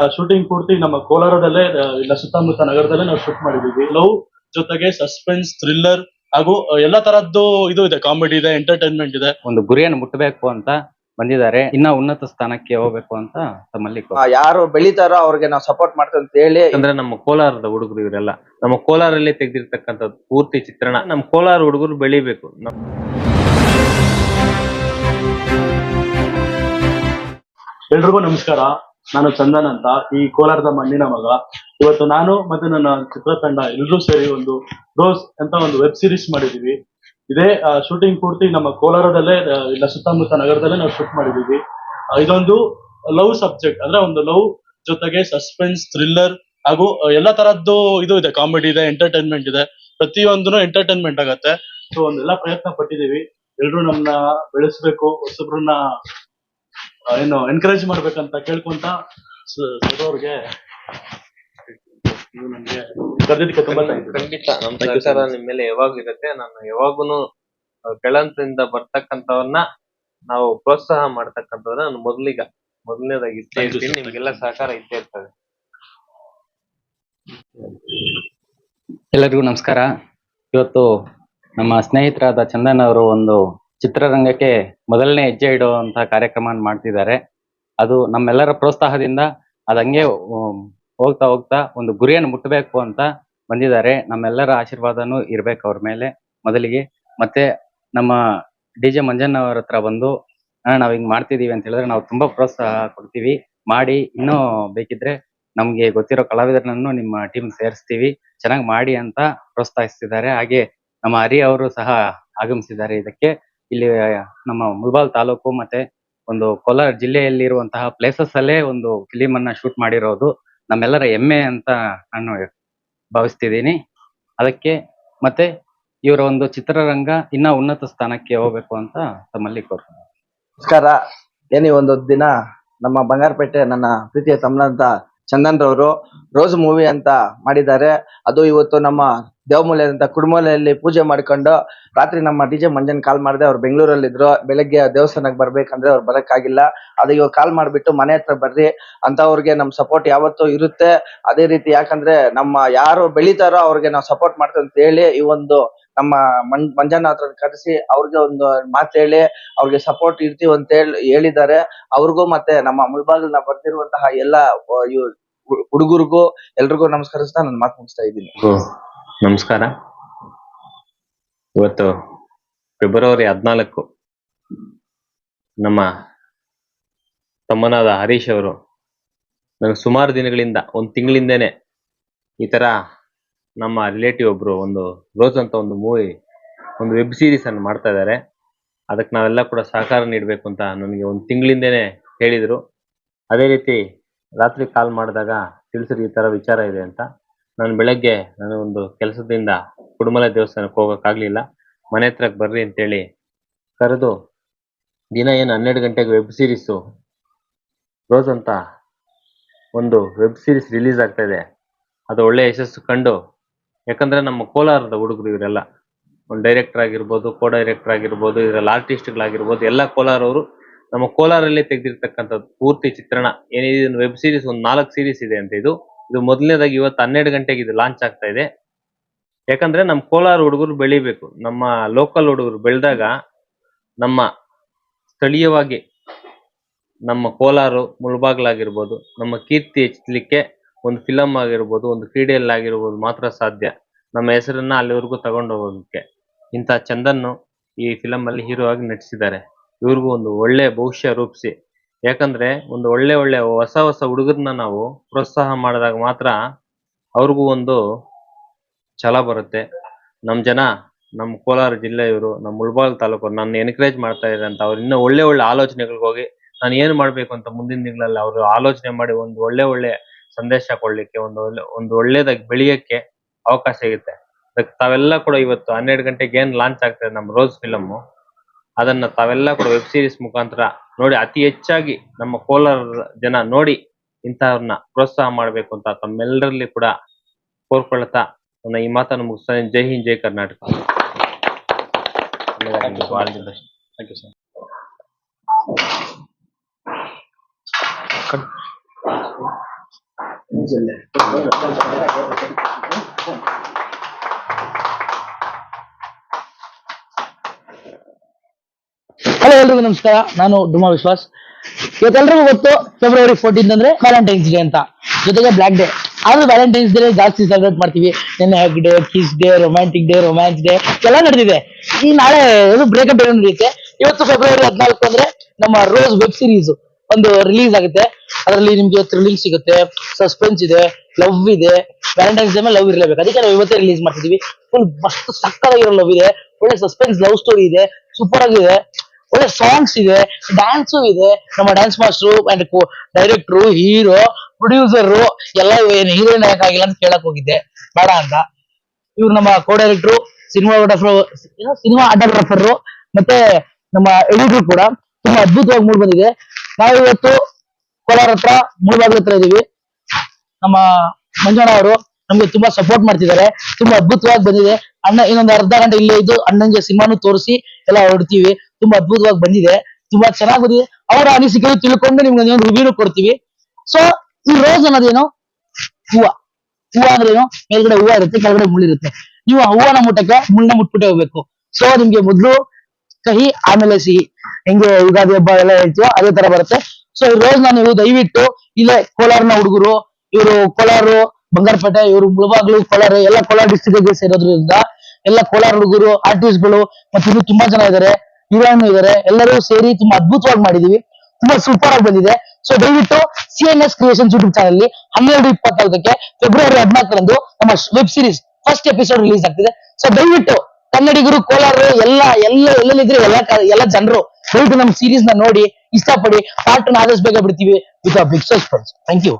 Shooting ಪೂರ್ತಿ ನಮ್ಮ ಕೋಲಾರದಲ್ಲೇ ಇಲ್ಲ ಸುತ್ತಮುತ್ತ ನಗರದಲ್ಲೇ ನಾವು ಶೂಟ್ ಮಾಡಿದೀವಿ ಲವ್ ಜೊತೆಗೆ ಸಸ್ಪೆನ್ಸ್ ಥ್ರಿಲ್ಲರ್ ಹಾಗೂ ಎಲ್ಲಾ ತರದ್ದು ಇದು ಇದೆ ಕಾಮಿಡಿ ಇದೆ ಎಂಟರ್ಟೈನ್ಮೆಂಟ್ ಇದೆ. ಒಂದು ಗುರಿಯನ್ನು ಮುಟ್ಟಬೇಕು ಅಂತ ಬಂದಿದ್ದಾರೆ. ಇನ್ನ ಉನ್ನತ ಸ್ಥಾನಕ್ಕೆ ಹೋಗ್ಬೇಕು ಅಂತ ತಮ್ಮಲ್ಲಿ ಆ, ಯಾರು ಬೆಳಿತಾರೋ ಅವ್ರಿಗೆ ನಾವು ಸಪೋರ್ಟ್ ಮಾಡ್ತೀವಿ ಅಂತ ಹೇಳಿ. ಅಂದ್ರೆ ನಮ್ಮ ಕೋಲಾರದ ಹುಡುಗರು ಇವರೆಲ್ಲ. ನಮ್ಮ ಕೋಲಾರಲ್ಲಿ ತೆಗೆದಿರ್ತಕ್ಕಂಥ ಪೂರ್ತಿ ಚಿತ್ರಣ. ನಮ್ಮ ಕೋಲಾರ ಹುಡುಗರು ಬೆಳಿಬೇಕು. ನಮ್- ಎಲ್ರಿಗೂ ನಮಸ್ಕಾರ. ನಾನು ಚಂದನ್ ಅಂತ, ಈ ಕೋಲಾರದ ಮಣ್ಣಿನ ಮಗ. ಇವತ್ತು ನಾನು ಮತ್ತೆ ನನ್ನ ಚಿತ್ರತಂಡ ಎಲ್ಲರೂ ಸೇರಿ ಒಂದು ರೋಸ್ ಅಂತ ಒಂದು ವೆಬ್ ಸೀರೀಸ್ ಮಾಡಿದೀವಿ. ಇದೇ ಶೂಟಿಂಗ್ ಪೂರ್ತಿ ನಮ್ಮ ಕೋಲಾರದಲ್ಲೇ ಇಲ್ಲ ಸುತ್ತಮುತ್ತ ನಗರದಲ್ಲೇ ನಾವು ಶೂಟ್ ಮಾಡಿದೀವಿ. ಇದೊಂದು ಲವ್ ಸಬ್ಜೆಕ್ಟ್ ಅಂದ್ರೆ ಒಂದು ಲವ್ ಜೊತೆಗೆ ಸಸ್ಪೆನ್ಸ್ ಥ್ರಿಲ್ಲರ್ ಹಾಗೂ ಎಲ್ಲ ತರದ್ದು ಇದು ಇದೆ ಕಾಮಿಡಿ ಇದೆ ಎಂಟರ್ಟೈನ್ಮೆಂಟ್ ಇದೆ. ಪ್ರತಿಯೊಂದೂ ಎಂಟರ್ಟೈನ್ಮೆಂಟ್ ಆಗತ್ತೆ. ಸೊ ಒಂದೆಲ್ಲ ಪ್ರಯತ್ನ ಪಟ್ಟಿದೀವಿ. ಎಲ್ರು ನಮ್ಮನ್ನ ಬೆಳೆಸ್ಬೇಕು, ಹೊಸಬ್ರನ್ನ ಏನು ಎನ್ಕರೇಜ್ ಮಾಡ್ಬೇಕಂತ ಕೇಳ್ಕೊಂತ ಸರ್ ಅವ್ರಿಗೆ ಇದು ನಮ್ಗೆ ಕರೆದಿದ್ದಕ್ಕೆ ತುಂಬಾ thank you. ಖಂಡಿತ. ನಮ್ಮ ಸರ್ಕಾರ ನಿಮ್ ಮೇಲೆ ಯಾವಾಗ ಇರುತ್ತೆ ನಾನು ಯಾವಾಗೂನು ಕೆಳಂತದಿಂದ ಬರ್ತಕ್ಕಂತವನ್ನ ನಾವು ಪ್ರೋತ್ಸಾಹ ಮಾಡ್ತಕ್ಕಂಥವ್ರ ನಾನು ಮೊದಲಿಗ. ಮೊದಲನೇದಾಗಿ Thank you, ಇರ್ತೀನಿ. ನಿಮ್ಗೆಲ್ಲ ಸಹಕಾರ ಇದ್ದೇ ಇರ್ತದೆ. ಎಲ್ಲರಿಗೂ ನಮಸ್ಕಾರ. ಇವತ್ತು ನಮ್ಮ ಸ್ನೇಹಿತರಾದ ಚಂದನ್ ಅವರು ಒಂದು ಚಿತ್ರರಂಗಕ್ಕೆ ಮೊದಲನೇ ಹೆಜ್ಜೆ ಇಡುವಂತಹ ಕಾರ್ಯಕ್ರಮ ಮಾಡ್ತಿದ್ದಾರೆ. ಅದು ನಮ್ಮೆಲ್ಲರ ಪ್ರೋತ್ಸಾಹದಿಂದ ಅದಂಗೆ ಹೋಗ್ತಾ ಹೋಗ್ತಾ ಒಂದು ಗುರಿಯನ್ನು ಮುಟ್ಟಬೇಕು ಅಂತ ಬಂದಿದ್ದಾರೆ. ನಮ್ಮೆಲ್ಲರ ಆಶೀರ್ವಾದನೂ ಇರ್ಬೇಕು ಅವ್ರ ಮೇಲೆ ಮೊದಲಿಗೆ. ಮತ್ತೆ ನಮ್ಮ ಡಿ ಜೆ ಮಂಜಣ್ಣ ಅವ್ರ ಹತ್ರ ಬಂದು ನಾವ್ ಹಿಂಗ್ ಮಾಡ್ತಿದೀವಿ ಅಂತ ಹೇಳಿದ್ರೆ ನಾವು ತುಂಬಾ ಪ್ರೋತ್ಸಾಹ ಕೊಡ್ತೀವಿ. ಮಾಡಿ, ಇನ್ನೂ ಬೇಕಿದ್ರೆ ನಮ್ಗೆ ಗೊತ್ತಿರೋ ಕಲಾವಿದರನ್ನು ನಿಮ್ಮ ಟೀಮ್ ಸೇರಿಸ್ತೀವಿ. ಚೆನ್ನಾಗಿ ಮಾಡಿ ಅಂತ ಪ್ರೋತ್ಸಾಹಿಸ್ತಿದ್ದಾರೆ. ಹಾಗೆ ನಮ್ಮ ಹರಿ ಅವರು ಸಹ ಆಗಮಿಸಿದ್ದಾರೆ ಇದಕ್ಕೆ. ಇಲ್ಲಿ ನಮ್ಮ ಮುಳಬಾಗಿಲು ತಾಲೂಕು ಮತ್ತೆ ಒಂದು ಕೋಲಾರ ಜಿಲ್ಲೆಯಲ್ಲಿ ಇರುವಂತಹ ಪ್ಲೇಸಸ್ ಅಲ್ಲೇ ಒಂದು ಫಿಲಿಮ್ ಅನ್ನ ಶೂಟ್ ಮಾಡಿರೋದು ನಮ್ಮೆಲ್ಲರ ಹೆಮ್ಮೆ ಅಂತ ನಾನು ಭಾವಿಸ್ತಿದ್ದೀನಿ. ಅದಕ್ಕೆ ಮತ್ತೆ ಇವರ ಒಂದು ಚಿತ್ರರಂಗ ಇನ್ನ ಉನ್ನತ ಸ್ಥಾನಕ್ಕೆ ಹೋಗ್ಬೇಕು ಅಂತ ತಮ್ಮಲ್ಲಿ ಕೋರ್ತೀನಿ. ನಮಸ್ಕಾರ. ಏನಿ ಒಂದು ದಿನ ನಮ್ಮ ಬಂಗಾರಪೇಟೆ ನನ್ನ ಪ್ರೀತಿಯ ತಮ್ಮನಂತ ಚಂದನ್ ರವರು ರೋಸ್ ಮೂವಿ ಅಂತ ಮಾಡಿದ್ದಾರೆ. ಅದು ಇವತ್ತು ನಮ್ಮ ದೇವಮೂಲೆ ಅಂತ ಕುಡುಮೂಲೆಯಲ್ಲಿ ಪೂಜೆ ಮಾಡ್ಕೊಂಡು ರಾತ್ರಿ ನಮ್ಮ ಡಿಜೆ ಮಂಜನ್ ಕಾಲ್ ಮಾಡಿದೆ, ಅವ್ರು ಬೆಂಗಳೂರಲ್ಲಿ ಇದ್ರು ಬೆಳಗ್ಗೆ ದೇವಸ್ಥಾನಕ್ಕೆ ಬರ್ಬೇಕಂದ್ರೆ ಅವ್ರು ಬರಕ್ಕಾಗಿಲ್ಲ. ಅದು ಇವಾಗ ಕಾಲ್ ಮಾಡ್ಬಿಟ್ಟು ಮನೆ ಹತ್ರ ಬರ್ರಿ ಅಂತ ಅವ್ರಿಗೆ ನಮ್ ಸಪೋರ್ಟ್ ಯಾವತ್ತೂ ಇರುತ್ತೆ. ಅದೇ ರೀತಿ ಯಾಕಂದ್ರೆ ನಮ್ಮ ಯಾರು ಬೆಳಿತಾರೋ ಅವ್ರಿಗೆ ನಾವು ಸಪೋರ್ಟ್ ಮಾಡ್ತೀವಿ ಅಂತ ಹೇಳಿ ಈ ಒಂದು ನಮ್ಮ ಮಂ ಮಂಜಾನ ಹತ್ರ ಕರೆಸಿ ಅವ್ರಿಗೆ ಒಂದು ಮಾತು ಹೇಳಿ, ಅವ್ರಿಗೆ ಸಪೋರ್ಟ್ ಇರ್ತೀವಿ ಅಂತ ಹೇಳಿ, ಹೇಳಿದ್ದಾರೆ. ಅವ್ರಿಗೂ ಮತ್ತೆ ನಮ್ಮ ಮುಳ್ಬಾಗಿಲ್ನ ಬರ್ತಿರುವಂತಹ ಎಲ್ಲ ಹುಡುಗರಿಗೂ ಎಲ್ರಿಗೂ ನಮಸ್ಕರಿಸ್ತಾ ನಾನು ಮಾತು ಮುಗಿಸ್ತಾ ಇದ್ದೀನಿ. ನಮಸ್ಕಾರ. ಇವತ್ತು ಫೆಬ್ರವರಿ ಹದಿನಾಲ್ಕು ನಮ್ಮ ತಮ್ಮನಾದ ಹರೀಶ್ ಅವರು ನನಗೆ ಸುಮಾರು ದಿನಗಳಿಂದ, ಒಂದು ತಿಂಗಳಿಂದೇನೆ ಈ ತರ ನಮ್ಮ ರಿಲೇಟಿವ್ ಒಬ್ರು ಒಂದು ರೋಸ್ ಅಂತ ಒಂದು ಮೂವಿ, ಒಂದು ವೆಬ್ ಸೀರೀಸ್ ಅನ್ನು ಮಾಡ್ತಾ ಇದ್ದಾರೆ. ಅದಕ್ಕೆ ನಾವೆಲ್ಲ ಕೂಡ ಸಹಕಾರ ನೀಡಬೇಕು ಅಂತ ನನಗೆ ಒಂದು ತಿಂಗಳಿಂದೇನೆ ಹೇಳಿದರು. ಅದೇ ರೀತಿ ರಾತ್ರಿ ಕಾಲ್ ಮಾಡಿದಾಗ ತಿಳಿಸಿದ್ರು ಈ ಥರ ವಿಚಾರ ಇದೆ ಅಂತ. ನಾನು ಬೆಳಗ್ಗೆ ನಾನು ಒಂದು ಕೆಲಸದಿಂದ ಕುಡುಮಲ ದೇವಸ್ಥಾನಕ್ಕೆ ಹೋಗೋಕ್ಕಾಗ್ಲಿಲ್ಲ. ಮನೆ ಹತ್ರಕ್ಕೆ ಬರ್ರಿ ಅಂತೇಳಿ ಕರೆದು ದಿನ ಏನು ಹನ್ನೆರಡು ಗಂಟೆಗೆ ವೆಬ್ ಸೀರೀಸು ರೋಸ್ ಅಂತ ಒಂದು ವೆಬ್ ಸೀರೀಸ್ ರಿಲೀಸ್ ಆಗ್ತಾ ಇದೆ. ಅದು ಒಳ್ಳೆ ಯಶಸ್ಸು ಕಂಡು, ಯಾಕಂದ್ರೆ ನಮ್ಮ ಕೋಲಾರದ ಹುಡುಗರು ಇವರೆಲ್ಲ, ಒಂದು ಡೈರೆಕ್ಟರ್ ಆಗಿರ್ಬೋದು ಕೋ ಡೈರೆಕ್ಟರ್ ಆಗಿರ್ಬೋದು, ಇದರಲ್ಲಿ ಆರ್ಟಿಸ್ಟ್ಗಳಾಗಿರ್ಬೋದು ಎಲ್ಲ ಕೋಲಾರವರು ನಮ್ಮ ಕೋಲಾರಲ್ಲಿ ತೆಗೆದಿರ್ತಕ್ಕಂಥದ್ದು ಪೂರ್ತಿ ಚಿತ್ರಣ. ಏನಿದೆ ವೆಬ್ ಸೀರೀಸ್ ಒಂದು ನಾಲ್ಕು ಸೀರೀಸ್ ಇದೆ ಅಂತ ಇದು. ಇದು ಮೊದಲನೇದಾಗಿ ಇವತ್ತು ಹನ್ನೆರಡು ಗಂಟೆಗೆ ಇದು ಲಾಂಚ್ ಆಗ್ತಾ ಇದೆ. ಯಾಕಂದ್ರೆ ನಮ್ಮ ಕೋಲಾರ ಹುಡುಗರು ಬೆಳಿಬೇಕು. ನಮ್ಮ ಲೋಕಲ್ ಹುಡುಗರು ಬೆಳೆದಾಗ ನಮ್ಮ ಸ್ಥಳೀಯವಾಗಿ ನಮ್ಮ ಕೋಲಾರ ಮುಳಬಾಗ್ಲಾಗಿರ್ಬೋದು, ನಮ್ಮ ಕೀರ್ತಿ ಹೆಚ್ಚಲಿಕ್ಕೆ ಒಂದು ಫಿಲಮ್ ಆಗಿರ್ಬೋದು, ಒಂದು ಕ್ರೀಡೆಯಲ್ಲಿ ಆಗಿರ್ಬೋದು ಮಾತ್ರ ಸಾಧ್ಯ. ನಮ್ಮ ಹೆಸರನ್ನ ಅಲ್ಲಿವರೆಗೂ ತಗೊಂಡು ಹೋಗೋದಕ್ಕೆ ಇಂಥ ಚಂದನ್ನು ಈ ಫಿಲಮ್ ಅಲ್ಲಿ ಹೀರೋ ಆಗಿ ನಟಿಸಿದ್ದಾರೆ. ಇವ್ರಿಗೂ ಒಂದು ಒಳ್ಳೆ ಭವಿಷ್ಯ ರೂಪಿಸಿ. ಯಾಕಂದ್ರೆ ಒಂದು ಒಳ್ಳೆ ಒಳ್ಳೆ ಹೊಸ ಹೊಸ ಹುಡುಗರನ್ನ ನಾವು ಪ್ರೋತ್ಸಾಹ ಮಾಡಿದಾಗ ಮಾತ್ರ ಅವ್ರಿಗೂ ಒಂದು ಛಲ ಬರುತ್ತೆ. ನಮ್ಮ ಜನ ನಮ್ಮ ಕೋಲಾರ ಜಿಲ್ಲೆ ಇವರು ನಮ್ಮ ಮುಳ್ಬಾಲ್ ತಾಲೂಕು ನನ್ನ ಎನ್ಕರೇಜ್ ಮಾಡ್ತಾ ಇದ್ದಾರೆ ಅಂತ ಅವ್ರು ಇನ್ನೂ ಒಳ್ಳೆ ಒಳ್ಳೆ ಆಲೋಚನೆಗಳಿಗೆ ಹೋಗಿ ನಾನು ಏನು ಮಾಡಬೇಕು ಅಂತ ಮುಂದಿನ ದಿನಗಳಲ್ಲಿ ಅವರು ಆಲೋಚನೆ ಮಾಡಿ ಒಂದು ಒಳ್ಳೆ ಒಳ್ಳೆ ಸಂದೇಶ ಕೊಡ್ಲಿಕ್ಕೆ, ಒಂದು ಒಳ್ಳೆ, ಒಂದು ಒಳ್ಳೇದಾಗಿ ಬೆಳೆಯಕ್ಕೆ ಅವಕಾಶ ಸಿಗುತ್ತೆ. ತಾವೆಲ್ಲ ಕೂಡ ಇವತ್ತು ಹನ್ನೆರಡು ಗಂಟೆಗೆ ಏನ್ ಲಾಂಚ್ ಆಗ್ತದೆ ನಮ್ಮ ರೋಸ್ ಫಿಲಮ್ ಅದನ್ನ ತಾವೆಲ್ಲ ಕೂಡ ವೆಬ್ ಸೀರೀಸ್ ಮುಖಾಂತರ ನೋಡಿ ಅತಿ ಹೆಚ್ಚಾಗಿ ನಮ್ಮ ಕೋಲಾರ ಜನ ನೋಡಿ ಇಂತಹವ್ರನ್ನ ಪ್ರೋತ್ಸಾಹ ಮಾಡಬೇಕು ಅಂತ ತಮ್ಮೆಲ್ಲರಲ್ಲಿ ಕೂಡ ಕೋರ್ಕೊಳ್ತಾ ನನ್ನ ಈ ಮಾತನ್ನು ಮುಗಿಸ್ತಾನೆ ಜೈ ಹಿಂದ್ ಜೈ ಕರ್ನಾಟಕ. Thank you. ಹಲೋ ಎಲ್ರಿಗೂ ನಮಸ್ಕಾರ. ನಾನು ಡುಮಾ ವಿಶ್ವಾಸ್. ಇವತ್ತೆಲ್ರಿಗೂ ಗೊತ್ತು ಫೆಬ್ರವರಿ ಫೋರ್ಟೀನ್ ಅಂದ್ರೆ ವ್ಯಾಲೆಂಟೈನ್ಸ್ ಡೇ ಅಂತ. ಜೊತೆಗೆ ಬ್ಲಾಕ್ ಡೇ ಆದ್ರೂ ವ್ಯಾಲೆಂಟೈನ್ಸ್ ಡೇ ಜಾಸ್ತಿ ಸೆಲೆಬ್ರೇಟ್ ಮಾಡ್ತೀವಿ. ನೆನ್ನೆ hug day kiss day romantic day romance day ಎಲ್ಲ ನಡೆದಿದೆ ಈ ನಾಳೆ ಏನು ಬ್ರೇಕಪ್ ಡೇ ನಡೆಯುತ್ತೆ ಇವತ್ತು ಫೆಬ್ರವರಿ ಹದಿನಾಲ್ಕು ಅಂದ್ರೆ ನಮ್ಮ ರೋಸ್ ವೆಬ್ ಸೀರೀಸ್ ಒಂದು ರಿಲೀಸ್ ಆಗುತ್ತೆ. ಅದರಲ್ಲಿ ನಿಮ್ಗೆ ಥ್ರಿಲ್ಲಿಂಗ್ ಸಿಗುತ್ತೆ ಸಸ್ಪೆನ್ಸ್ ಇದೆ ಲವ್ ಇದೆ. ವ್ಯಾಲೆಂಟೈನ್ಸ್ ಡೇ ಮೇಲೆ ಲವ್ ಇರಲೇಬೇಕು. ಅದಕ್ಕೆ ನಾವು ಇವತ್ತೇ ರಿಲೀಸ್ ಮಾಡ್ತಿದೀವಿ. ಫುಲ್ ಮಸ್ತ್ ಸಕ್ಕತ್ತಾಗಿರೋ ಲವ್ ಇದೆ. ಒಳ್ಳೆ ಸಸ್ಪೆನ್ಸ್ ಲವ್ ಸ್ಟೋರಿ ಇದೆ. ಸೂಪರ್ ಆಗಿದೆ. ಒಳ್ಳೆ ಸಾಂಗ್ಸ್ ಇದೆ ಡಾನ್ಸ್ ಇದೆ. ನಮ್ಮ dance master and director hero producer ಎಲ್ಲ ಏನು ಹೀರೋಯಿನ್ ಆಗಿಲ್ಲ ಅಂತ ಕೇಳಕ್ ಹೋಗಿದ್ದೆ. ಬೇಡ ಅಂತ. ಇವ್ರು ನಮ್ಮ ಕೋ ಡೈರೆಕ್ಟ್ರು ಸಿನಿಮಾಟೋಗ್ರಾಫರ್ ಸಿನಿಮಾ ಆಟೋಗ್ರಾಫರ್ ಮತ್ತೆ ನಮ್ಮ ಎಡಿಟರ್ ಕೂಡ ತುಂಬಾ ಅದ್ಭುತವಾಗಿ ಮೂಡ್ ಬಂದಿದೆ. ನಾವು ಇವತ್ತು ಕೋಲಾರ ಹತ್ರ, ಮೂಳಬಾಗ್ಲ ಹತ್ರ ಇದೀವಿ. ನಮ್ಮ ಮಂಜಣ್ಣ ಅವರು ನಮ್ಗೆ ತುಂಬಾ ಸಪೋರ್ಟ್ ಮಾಡ್ತಿದ್ದಾರೆ. ತುಂಬಾ ಅದ್ಭುತವಾಗಿ ಬಂದಿದೆ. ಅಣ್ಣ ಇನ್ನೊಂದು ಅರ್ಧ ಗಂಟೆ ಇಲ್ಲೇ ಇದ್ದು ಅಣ್ಣಂಗೆ ಸಿನಿಮಾನು ತೋರಿಸಿ ಎಲ್ಲ ಹೊಡ್ತೀವಿ ತುಂಬಾ ಅದ್ಭುತವಾಗಿ ಬಂದಿದೆ. ತುಂಬಾ ಚೆನ್ನಾಗಿ ಬಂದಿದೆ ಅವರ ಅನಿಸಿಕೆ ತಿಳ್ಕೊಂಡು ನಿಮ್ಗೆ ಒಂದು ರಿವ್ಯೂ ಕೊಡ್ತೀವಿ. ಸೊ ಈ ರೋಸ್ ಅನ್ನೋದೇನು? ಹೂವ. ಹೂವ ಅಂದ್ರೇನು? ಮೇಲ್ಗಡೆ ಹೂವ ಇರುತ್ತೆ, ಕೆಳಗಡೆ ಮುಳ್ಳಿರುತ್ತೆ ನೀವು ಹೂವನ ಮುಟ್ಟಕ್ಕೆ ಮುಳ್ಳನ್ನ ಮುಟ್ಬಿಟ್ಟೆ ಹೋಗ್ಬೇಕು. ಸೊ ನಿಮ್ಗೆ ಮೊದ್ಲು ಕಹಿ, ಆಮೇಲೆ ಸಿಹಿ. ಹೆಂಗೆ ಯುಗಾದಿ ಹಬ್ಬ ಎಲ್ಲ ಹೇಳ್ತೀವೋ ಅದೇ ತರ ಬರುತ್ತೆ. ಸೊ ಈ ರೋಸ್ ನೀವು ದಯವಿಟ್ಟು ಇಲ್ಲೇ ಕೋಲಾರನ ಹುಡುಗರು, ಇವರು ಕೋಲಾರು, ಬಂಗಾರಪೇಟೆ, ಇವರು ಮುಳಬಾಗ್ಲು, ಕೋಲಾರ, ಎಲ್ಲ ಕೋಲಾರ ಡಿಸ್ಟಿಕ್ ಸೇರೋದ್ರಿಂದ ಎಲ್ಲ ಕೋಲಾರ ಹುಡುಗರು ಆರ್ಟಿಸ್ಟ್ಗಳು ಮತ್ತೆ ಇನ್ನು ತುಂಬಾ ಜನ ಇದಾರೆ. ಹೀರೋಯಿನ್ ಇದಾರೆ. ಎಲ್ಲರೂ ಸೇರಿ ತುಂಬಾ ಅದ್ಭುತವಾಗಿ ಮಾಡಿದೀವಿ. ತುಂಬಾ ಸೂಪರ್ ಆಗಿ ಬಂದಿದೆ. ಸೊ ದಯವಿಟ್ಟು C N S creation YouTube channel ಅಲ್ಲಿ ಹನ್ನೆರಡು ಇಪ್ಪತ್ನಾಲ್ಕಕ್ಕೆ ಫೆಬ್ರವರಿ ಹದಿನಾಲ್ಕರಂದು ನಮ್ಮ web series first episode release ಆಗ್ತಿದೆ. ಸೊ ದಯವಿಟ್ಟು ಕನ್ನಡಿಗರು ಕೋಲಾರ ಎಲ್ಲ ಎಲ್ಲ, ಎಲ್ಲೆಲ್ಲಿದ್ರು ಎಲ್ಲ ಎಲ್ಲ ಜನರು ದಯವಿಟ್ಟು ನಮ್ಮ ಸೀರೀಸ್ನ ನೋಡಿ, ಇಷ್ಟಪಡಿ ಪಾರ್ಟ್ ಆದಷ್ಟು ಬೇಗ ಬಿಡ್ತೀವಿ. With big suspense thank you